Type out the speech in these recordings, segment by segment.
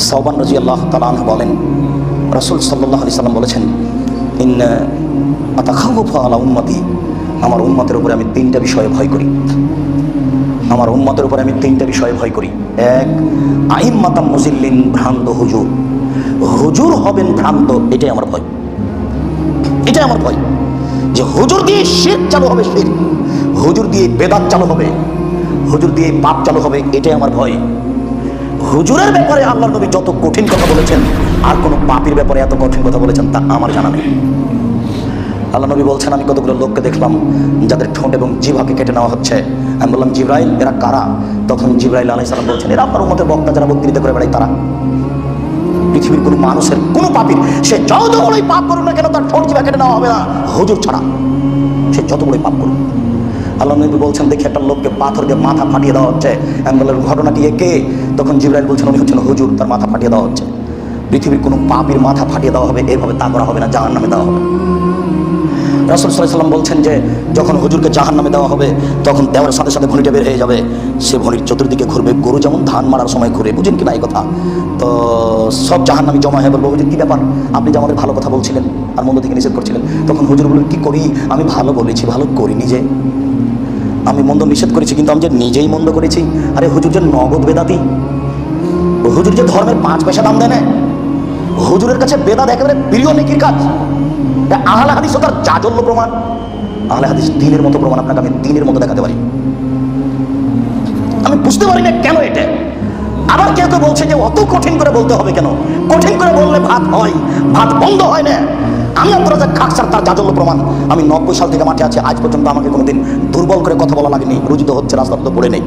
সাউবান রাজি আল্লাহ তালান বলেন, রসুল সাল্লাহ আলি সাল্লাম বলেছেন ইন আলা উম্মতি, আমার উম্মতের উপরে আমি তিনটা বিষয়ে ভয় করি। আমার উম্মতের উপরে আমি তিনটা বিষয়ে ভয় করি। এক আইম মাতাম মুজিল্লিন ভ্রান্ত হুজুর। হুজুর হবেন ভ্রান্ত, এটাই আমার ভয়। এটাই আমার ভয়। যে হুজুর দিয়ে শির চালু হবে শির হুজুর দিয়ে বেদাত চালু হবে। হুজুর দিয়ে পাপ চালু হবে, এটাই আমার ভয়। হুজুরের ব্যাপারে আল্লাহ নবী যত কঠিন কথা বলেছেন, আর কোনো পাপির ব্যাপারে এত কঠিন কথা বলেছেন তা আমার জানা নেই। আল্লাহ নবী বলছেন, আমি কতগুলো লোককে দেখলাম যাদের ঠোঁট এবং জিভাকে কেটে নেওয়া হচ্ছে। আমি বললাম, জিব্রাইল, এরা কারা? তখন জিব্রাইল আলাই সালাম বলছেন, এরা আপনার মতে বক্তা যারা বক্তৃতা করে বেড়ায় তারা। পৃথিবীর কোনো মানুষের, কোনো পাপির, সে যত বড়ই পাপ করুক না কেন তার ঠোঁট জিভা কেটে নেওয়া হবে না। হুজুর ছাড়া সে যত বড়ই পাপ করুক। আল্লাহ নবী বলছেন, দেখি একটা লোককে পাথর দিয়ে মাথা ফাটিয়ে দেওয়া হচ্ছে। বললাম ঘটনা কি একে? তখন জিব্রাইল বলছেন, উনি হচ্ছেন হুজুর, তার মাথা ফাটিয়ে দেওয়া হচ্ছে। পৃথিবীর কোনো পাপির মাথা ফাটিয়ে দেওয়া হবে, এভাবে তা করা হবে না জাহান নামে দেওয়া হবে। রাসুল সাল্লাম বলছেন যে, যখন হুজুরকে জাহান নামে দেওয়া হবে, তখন দেওয়ার সাথে সাথে ভনিটা বের হয়ে যাবে। সে ভনির চতুর্দিকে ঘুরবে, গরু যেমন ধান মারার সময় ঘুরে, বুঝেন কি না এই কথা? তো সব জাহান নামে জমা হয়ে বলব, হুজুর, কী ব্যাপার? আপনি যে আমাদের ভালো কথা বলছিলেন আর মন্দ থেকে নিষেধ করছিলেন। তখন হুজুর বললেন, কী করি? আমি ভালো বলেছি, ভালো করি নিজে আমি মন্দ নিষেধ করেছি, কিন্তু আমি যে নিজেই মন্দ করেছি, আরে হুজুর যে নগদ বেদাতি, হুজুর যে ধর্মের পাঁচ পয়সা দাম দেয় না, হুজুরের কাছে বেদাত একেবারে প্রিয় নেকির কাজ। আহলে হাদিস তার জাজল্য প্রমাণ। আহলে হাদিস দিনের মতো প্রমাণ আপনাকে আমি দিনের মতো দেখাতে পারি। আমি বুঝতে পারি না কেন এটা। আবার কেউ কেউ বলছে যে অত কঠিন করে বলতে হবে কেন? কঠিন করে বললে ভাত হয়, ভাত বন্ধ হয় না। আমি আব্দুল রাজাক খাকসার তার জাজল্য প্রমাণ, আমি নব্বই সাল থেকে মাঠে আছি, আজ পর্যন্ত আমাকে কোনোদিন দুর্বল করে কথা বলা লাগেনি, রুজিত হচ্ছে রাস্তার তো পড়ে নেই।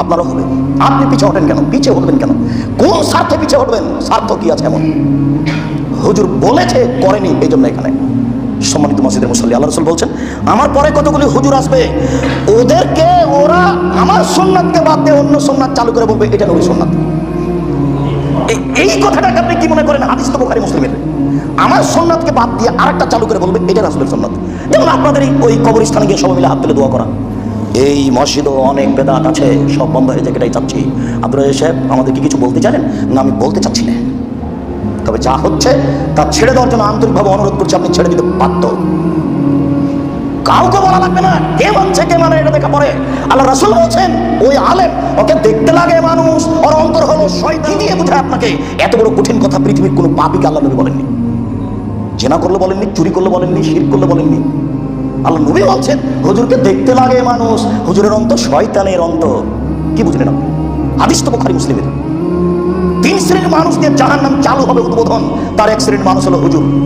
আপনারও হবে। আপনি পিছিয়ে ওঠেন কেন? পিছিয়ে উঠবেন কেন? কোন স্বার্থে পিছিয়ে উঠবেন? স্বার্থ কি আছে এমন? হুজুর বলেছে, করেনি এই জন্য এখানে। সম্মানিত মসজিদের মুসল্লি, আল্লাহ রসুল বলছেন, আমার পরে কতগুলি হুজুর আসবে? ওদেরকে ওরা আমার সোননাথকে বাদ দিয়ে অন্য সোননাথ চালু করে বলবে, এটা নবী সোননাথ এই- কথাটাকে আপনি কি মনে করেন হাদিস তো বোখারি, মুসলিমের? আমার সোননাথকে বাদ দিয়ে আরেকটা চালু করে বলবে, এটা রাসুলের সোননাথ যেমন আপনাদের ওই কবরস্থানে গিয়ে সবাই মিলে হাত তুলে দোয়া করা। এই মসজিদও অনেক বেদাত আছে, সব বন্ধ হয়ে যায় এটাই চাচ্ছি। আব্দুল সাহেব আমাদেরকে কিছু বলতে চাইলেন? না, আমি বলতে চাচ্ছি না। তবে যা হচ্ছে, তা ছেড়ে দেওয়ার জন্য আন্তরিকভাবে অনুরোধ করছি, আপনি ছেড়ে দিতে বাধ্য। কাউকে বলা লাগবে না। কে মানছে কে মানে এটা দেখা পরে আল্লাহ রাসুল বলছেন, ওই আলেম, ওকে দেখতে লাগে মানুষ, ওর অন্তর হলো শয়তান দিয়ে বুঝায় আপনাকে। এত বড় কঠিন কথা পৃথিবীর কোনো পাপিকে আল্লাহ নবী বলেননি? জেনা করলে বলেননি, চুরি করলে বলেননি, শির করলে বলেননি। আল্লাহ নবী বলছেন, হুজুরকে দেখতে লাগে মানুষ, হুজুরের অন্তর শয়তানের অন্তর। কি বুঝলেন আপনি? হাদিস তো বুখারী, মুসলিমের। তিন শ্রেণির মানুষ দিয়ে জাহান্নাম চালু হবে উদ্বোধন। তার এক শ্রেণির মানুষ হলো হুজুর।